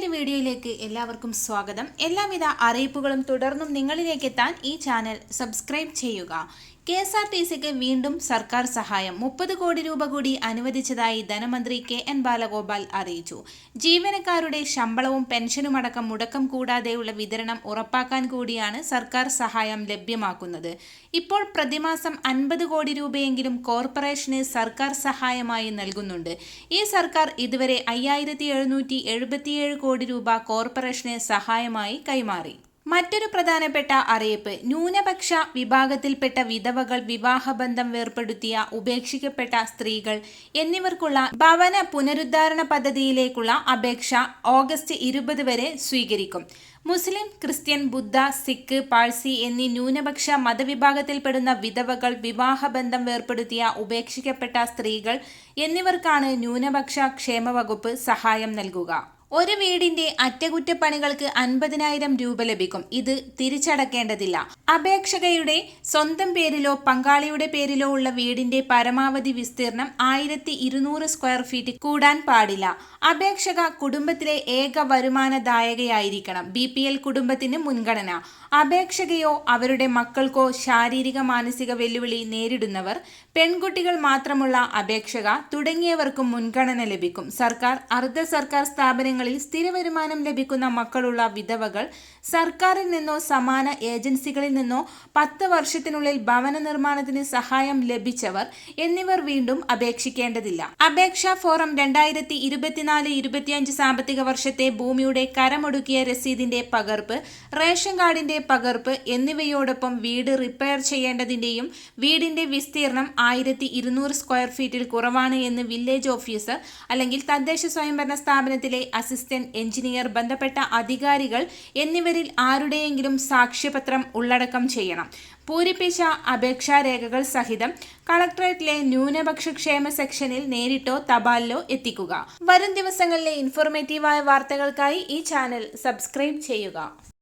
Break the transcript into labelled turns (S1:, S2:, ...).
S1: പുതിയൊരു വീഡിയോയിലേക്ക് എല്ലാവർക്കും സ്വാഗതം. എല്ലാവിധ അറിയിപ്പുകളും തുടർന്നും നിങ്ങളിലേക്ക് എത്താൻ ഈ ചാനൽ സബ്സ്ക്രൈബ് ചെയ്യുക. കെ എസ് ആർ ടി സിക്ക് വീണ്ടും സർക്കാർ സഹായം. മുപ്പത് കോടി രൂപ കൂടി അനുവദിച്ചതായി ധനമന്ത്രി കെ എൻ ബാലഗോപാൽ അറിയിച്ചു. ജീവനക്കാരുടെ ശമ്പളവും പെൻഷനും അടക്കം മുടക്കം കൂടാതെയുള്ള വിതരണം ഉറപ്പാക്കാൻ കൂടിയാണ് സർക്കാർ സഹായം ലഭ്യമാക്കുന്നത്. ഇപ്പോൾ പ്രതിമാസം അൻപത് കോടി രൂപയെങ്കിലും കോർപ്പറേഷന് സർക്കാർ സഹായമായി നൽകുന്നുണ്ട്. ഈ സർക്കാർ ഇതുവരെ അയ്യായിരത്തി കോടി രൂപ കോർപ്പറേഷന് സഹായമായി കൈമാറി. മറ്റൊരു പ്രധാനപ്പെട്ട അറിയിപ്പ്. ന്യൂനപക്ഷ വിഭാഗത്തിൽപ്പെട്ട വിധവകൾ വിവാഹബന്ധം വേർപ്പെടുത്തിയ ഉപേക്ഷിക്കപ്പെട്ട സ്ത്രീകൾ എന്നിവർക്കുള്ള ഭവന പുനരുദ്ധാരണ പദ്ധതിയിലേക്കുള്ള അപേക്ഷ ഓഗസ്റ്റ് ഇരുപത് വരെ സ്വീകരിക്കും. മുസ്ലിം ക്രിസ്ത്യൻ ബുദ്ധ സിഖ് പാഴ്സി എന്നീ ന്യൂനപക്ഷ മതവിഭാഗത്തിൽപ്പെടുന്ന വിധവകൾ വിവാഹബന്ധം വേർപ്പെടുത്തിയ ഉപേക്ഷിക്കപ്പെട്ട സ്ത്രീകൾ എന്നിവർക്കാണ് ന്യൂനപക്ഷ ക്ഷേമ വകുപ്പ് സഹായം നൽകുക. ഒരു വീടിന്റെ അറ്റകുറ്റപ്പണികൾക്ക് അൻപതിനായിരം രൂപ ലഭിക്കും. ഇത് തിരിച്ചടക്കേണ്ടതില്ല. അപേക്ഷകയുടെ സ്വന്തം പേരിലോ പങ്കാളിയുടെ പേരിലോ ഉള്ള വീടിന്റെ പരമാവധി വിസ്തീർണം ആയിരത്തി ഇരുന്നൂറ് സ്ക്വയർ ഫീറ്റ് കൂടാൻ പാടില്ല. അപേക്ഷക കുടുംബത്തിലെ ഏക വരുമാനദായകയായിരിക്കണം. ബി പി എൽ കുടുംബത്തിന് മുൻഗണന. അപേക്ഷകയോ അവരുടെ മക്കൾക്കോ ശാരീരിക മാനസിക വെല്ലുവിളി നേരിടുന്നവർ പെൺകുട്ടികൾ മാത്രമുള്ള അപേക്ഷക തുടങ്ങിയവർക്കും മുൻഗണന ലഭിക്കും. സർക്കാർ അർദ്ധ സർക്കാർ സ്ഥാപനങ്ങളിൽ സ്ഥിര വരുമാനം ലഭിക്കുന്ന മക്കളുള്ള വിധവകൾ സർക്കാരിൽ നിന്നോ സമാന ഏജൻസികളിൽ നിന്നോ പത്ത് വർഷത്തിനുള്ളിൽ ഭവന നിർമ്മാണത്തിന് സഹായം ലഭിച്ചവർ എന്നിവർ വീണ്ടും അപേക്ഷിക്കേണ്ടതില്ല. അപേക്ഷാ ഫോറം രണ്ടായിരത്തി ഇരുപത്തിനാല് ഇരുപത്തിയഞ്ച് സാമ്പത്തിക വർഷത്തെ ഭൂമിയുടെ കരമൊടുക്കിയ രസീതിന്റെ പകർപ്പ് റേഷൻ കാർഡിന്റെ പകർപ്പ് എന്നിവയോടൊപ്പം വീട് റിപ്പയർ ചെയ്യേണ്ടതിന്റെയും വീടിന്റെ വിസ്തീർണം ആയിരത്തി സ്ക്വയർ ഫീറ്റിൽ കുറവാണ് എന്ന് വില്ലേജ് ഓഫീസർ അല്ലെങ്കിൽ തദ്ദേശ സ്വയംഭരണ സ്ഥാപനത്തിലെ അസിസ്റ്റന്റ് എഞ്ചിനീയർ ബന്ധപ്പെട്ട അധികാരികൾ എന്നിവരിൽ ആരുടെയെങ്കിലും സാക്ഷ്യപത്രം ഉള്ളടക്കം ചെയ്യണം. പൂരിപ്പിച്ച അപേക്ഷാരേഖകൾ സഹിതം കളക്ടറേറ്റിലെ ന്യൂനപക്ഷ ക്ഷേമ സെക്ഷനിൽ നേരിട്ടോ തപാലിലോ എത്തിക്കുക. വരും ദിവസങ്ങളിലെ ഇൻഫോർമേറ്റീവായ വാർത്തകൾക്കായി ഈ ചാനൽ സബ്സ്ക്രൈബ് ചെയ്യുക.